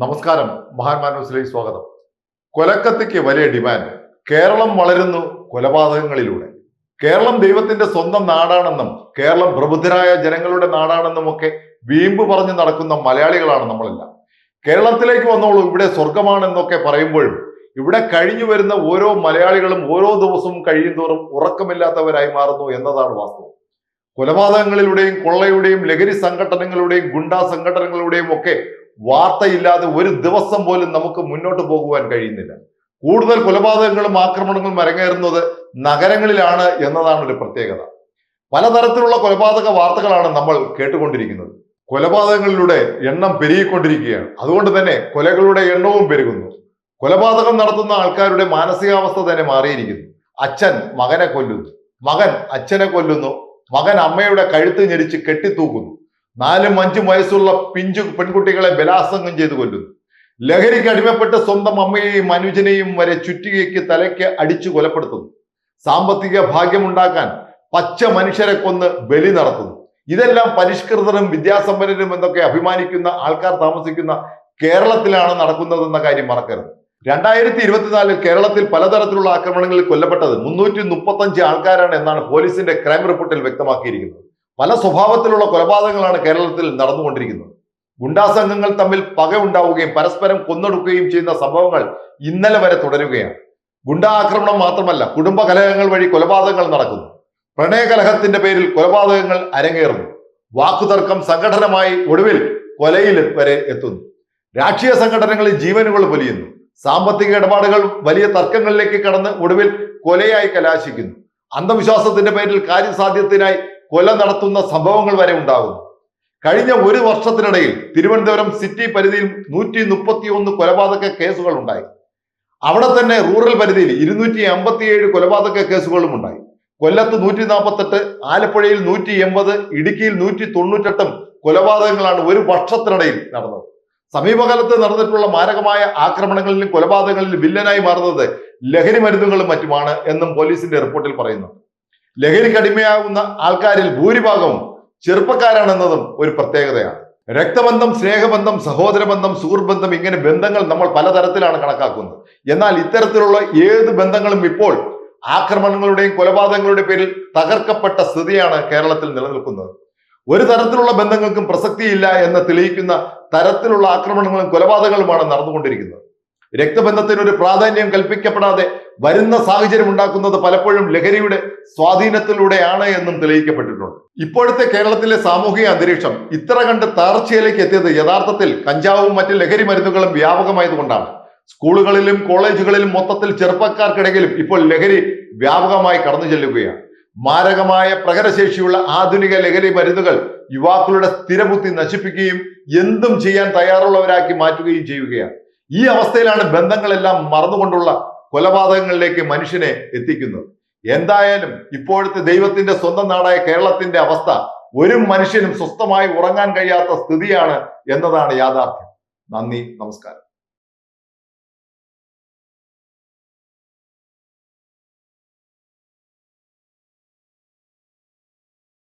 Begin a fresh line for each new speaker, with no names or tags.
നമസ്കാരം. മഹാന്മാ ന്യൂസിലേക്ക് സ്വാഗതം. കൊലക്കത്തിക്ക് വലിയ ഡിമാൻഡ്. കേരളം വളരുന്നു കൊലപാതകങ്ങളിലൂടെ. കേരളം ദൈവത്തിന്റെ സ്വന്തം നാടാണെന്നും കേരളം പ്രബുദ്ധരായ ജനങ്ങളുടെ നാടാണെന്നും ഒക്കെ വീമ്പ് പറഞ്ഞു നടക്കുന്ന മലയാളികളാണ് നമ്മളെല്ലാം. കേരളത്തിലേക്ക് വന്നോളൂ ഇവിടെ സ്വർഗമാണെന്നൊക്കെ പറയുമ്പോഴും ഇവിടെ കഴിഞ്ഞു വരുന്ന ഓരോ മലയാളികളും ഓരോ ദിവസവും കഴിയുന്തോറും ഉറക്കമില്ലാത്തവരായി മാറുന്നു എന്നതാണ് വാസ്തവം. കൊലപാതകങ്ങളിലൂടെയും കൊള്ളയുടെയും ലഹരി സംഘടനകളുടെയും ഗുണ്ടാ സംഘടനകളുടെയും ഒക്കെ വാർത്തയില്ലാതെ ഒരു ദിവസം പോലും നമുക്ക് മുന്നോട്ട് പോകുവാൻ കഴിയുന്നില്ല. കൂടുതൽ കൊലപാതകങ്ങളും ആക്രമണങ്ങളും അരങ്ങേറുന്നത് നഗരങ്ങളിലാണ് എന്നതാണ് ഒരു പ്രത്യേകത. പലതരത്തിലുള്ള കൊലപാതക വാർത്തകളാണ് നമ്മൾ കേട്ടുകൊണ്ടിരിക്കുന്നത്. കൊലപാതകങ്ങളിലൂടെ എണ്ണം പെരുകിക്കൊണ്ടിരിക്കുകയാണ്. അതുകൊണ്ട് തന്നെ കൊലകളുടെ എണ്ണവും പെരുകുന്നു. കൊലപാതകം നടത്തുന്ന ആൾക്കാരുടെ മാനസികാവസ്ഥ തന്നെ മാറിയിരിക്കുന്നു. അച്ഛൻ മകനെ കൊല്ലുന്നു. മകൻ അച്ഛനെ കൊല്ലുന്നു. മകൻ അമ്മയുടെ കഴുത്ത് ഞെരിച്ച് കെട്ടിത്തൂക്കുന്നു. നാലും അഞ്ചും വയസ്സുള്ള പിഞ്ചു പെൺകുട്ടികളെ ബലാസംഗം ചെയ്ത് കൊല്ലുന്നു. ലഹരിക്ക് അടിമപ്പെട്ട സ്വന്തം അമ്മയെയും അനുജനെയും വരെ ചുറ്റികയ്ക്ക് തലയ്ക്ക് അടിച്ചു കൊലപ്പെടുത്തുന്നു. സാമ്പത്തിക ഭാഗ്യമുണ്ടാക്കാൻ പച്ച മനുഷ്യരെ കൊന്ന് ബലി നടത്തുന്നു. ഇതെല്ലാം പരിഷ്കൃതരും വിദ്യാസമ്പന്നരും എന്നൊക്കെ അഭിമാനിക്കുന്ന ആൾക്കാർ താമസിക്കുന്ന കേരളത്തിലാണ് നടക്കുന്നതെന്ന കാര്യം മറക്കരുത്. രണ്ടായിരത്തി ഇരുപത്തിനാലിൽ കേരളത്തിൽ പലതരത്തിലുള്ള ആക്രമണങ്ങളിൽ കൊല്ലപ്പെട്ടത് മുന്നൂറ്റി മുപ്പത്തഞ്ച് ആൾക്കാരാണ് എന്നാണ് പോലീസിന്റെ ക്രൈം റിപ്പോർട്ടിൽ വ്യക്തമാക്കിയിരിക്കുന്നത്. പല സ്വഭാവത്തിലുള്ള കൊലപാതകങ്ങളാണ് കേരളത്തിൽ നടന്നുകൊണ്ടിരിക്കുന്നത്. ഗുണ്ടാ സംഘങ്ങൾ തമ്മിൽ പക ഉണ്ടാവുകയും പരസ്പരം കൊന്നൊടുക്കുകയും ചെയ്യുന്ന സംഭവങ്ങൾ ഇന്നലെ വരെ തുടരുകയാണ്. ഗുണ്ടാ ആക്രമണം മാത്രമല്ല കുടുംബ കലഹങ്ങൾ വഴി കൊലപാതകങ്ങൾ നടക്കുന്നു. പ്രണയകലഹത്തിന്റെ പേരിൽ കൊലപാതകങ്ങൾ അരങ്ങേറുന്നു. വാക്കുതർക്കം സംഘടനമായി ഒടുവിൽ കൊലയിൽ വരെ എത്തുന്നു. രാഷ്ട്രീയ സംഘടനകളിൽ ജീവനുകൾ പൊലിയുന്നു. സാമ്പത്തിക ഇടപാടുകൾ വലിയ തർക്കങ്ങളിലേക്ക് കടന്ന് ഒടുവിൽ കൊലയായി കലാശിക്കുന്നു. അന്ധവിശ്വാസത്തിന്റെ പേരിൽ കാര്യസാധ്യത്തിനായി കൊല നടത്തുന്ന സംഭവങ്ങൾ വരെ ഉണ്ടാകുന്നു. കഴിഞ്ഞ ഒരു വർഷത്തിനിടയിൽ തിരുവനന്തപുരം സിറ്റി പരിധിയിൽ നൂറ്റി മുപ്പത്തി ഒന്ന് കൊലപാതക കേസുകൾ ഉണ്ടായി. അവിടെ തന്നെ റൂറൽ പരിധിയിൽ ഇരുന്നൂറ്റി അമ്പത്തിയേഴ് കൊലപാതക കേസുകളും ഉണ്ടായി. കൊല്ലത്ത് നൂറ്റി നാൽപ്പത്തെട്ട് ആലപ്പുഴയിൽ നൂറ്റി എൺപത് ഇടുക്കിയിൽ നൂറ്റി തൊണ്ണൂറ്റെട്ടും കൊലപാതകങ്ങളാണ് ഒരു വർഷത്തിനിടയിൽ നടന്നത്. സമീപകാലത്ത് നടന്നിട്ടുള്ള മാരകമായ ആക്രമണങ്ങളിലും കൊലപാതകങ്ങളിലും വില്ലനായി മാറുന്നത് ലഹരി മരുന്നുകളും മറ്റുമാണ് എന്നും പോലീസിന്റെ റിപ്പോർട്ടിൽ പറയുന്നു. ലഹരിക്ക് അടിമയാകുന്ന ആൾക്കാരിൽ ഭൂരിഭാഗവും ചെറുപ്പക്കാരാണെന്നതും ഒരു പ്രത്യേകതയാണ്. രക്തബന്ധം സ്നേഹബന്ധം സഹോദരബന്ധം സുഹൃബന്ധം ഇങ്ങനെ ബന്ധങ്ങൾ നമ്മൾ പലതരത്തിലാണ് കണക്കാക്കുന്നത്. എന്നാൽ ഇത്തരത്തിലുള്ള ഏത് ബന്ധങ്ങളും ഇപ്പോൾ ആക്രമണങ്ങളുടെയും കൊലപാതകങ്ങളുടെയും പേരിൽ തകർക്കപ്പെട്ട സ്ഥിതിയാണ് കേരളത്തിൽ നിലനിൽക്കുന്നത്. ഒരു തരത്തിലുള്ള ബന്ധങ്ങൾക്കും പ്രസക്തിയില്ല എന്ന് തെളിയിക്കുന്ന തരത്തിലുള്ള ആക്രമണങ്ങളും കൊലപാതകങ്ങളുമാണ് നടന്നുകൊണ്ടിരിക്കുന്നത്. രക്തബന്ധത്തിന് ഒരു പ്രാധാന്യം കൽപ്പിക്കപ്പെടാതെ വരുന്ന സാഹചര്യം ഉണ്ടാക്കുന്നത് പലപ്പോഴും ലഹരിയുടെ സ്വാധീനത്തിലൂടെയാണ് എന്നും തെളിയിക്കപ്പെട്ടിട്ടുണ്ട്. ഇപ്പോഴത്തെ കേരളത്തിലെ സാമൂഹിക അന്തരീക്ഷം ഇത്ര കണ്ട് താർച്ചയിലേക്ക് എത്തിയത് യഥാർത്ഥത്തിൽ കഞ്ചാവും മറ്റ് ലഹരി മരുന്നുകളും വ്യാപകമായതുകൊണ്ടാണ്. സ്കൂളുകളിലും കോളേജുകളിലും മൊത്തത്തിൽ ചെറുപ്പക്കാർക്കിടയിലും ഇപ്പോൾ ലഹരി വ്യാപകമായി കടന്നു ചെല്ലുകയാണ്. മാരകമായ പ്രകടശേഷിയുള്ള ആധുനിക ലഹരി മരുന്നുകൾ യുവാക്കളുടെ സ്ഥിരബുദ്ധി നശിപ്പിക്കുകയും എന്തും ചെയ്യാൻ തയ്യാറുള്ളവരാക്കി മാറ്റുകയും ചെയ്യുകയാണ്. ഈ അവസ്ഥയിലാണ് ബന്ധങ്ങളെല്ലാം മറന്നുകൊണ്ടുള്ള കൊലപാതകങ്ങളിലേക്ക് മനുഷ്യനെ എത്തിക്കുന്നത്. എന്തായാലും ഇപ്പോഴത്തെ ദൈവത്തിന്റെ സ്വന്തം നാടായ കേരളത്തിന്റെ അവസ്ഥ ഒരു മനുഷ്യനും സ്വസ്ഥമായി ഉറങ്ങാൻ കഴിയാത്ത സ്ഥിതിയാണ് എന്നതാണ് യാഥാർത്ഥ്യം. നന്ദി നമസ്കാരം.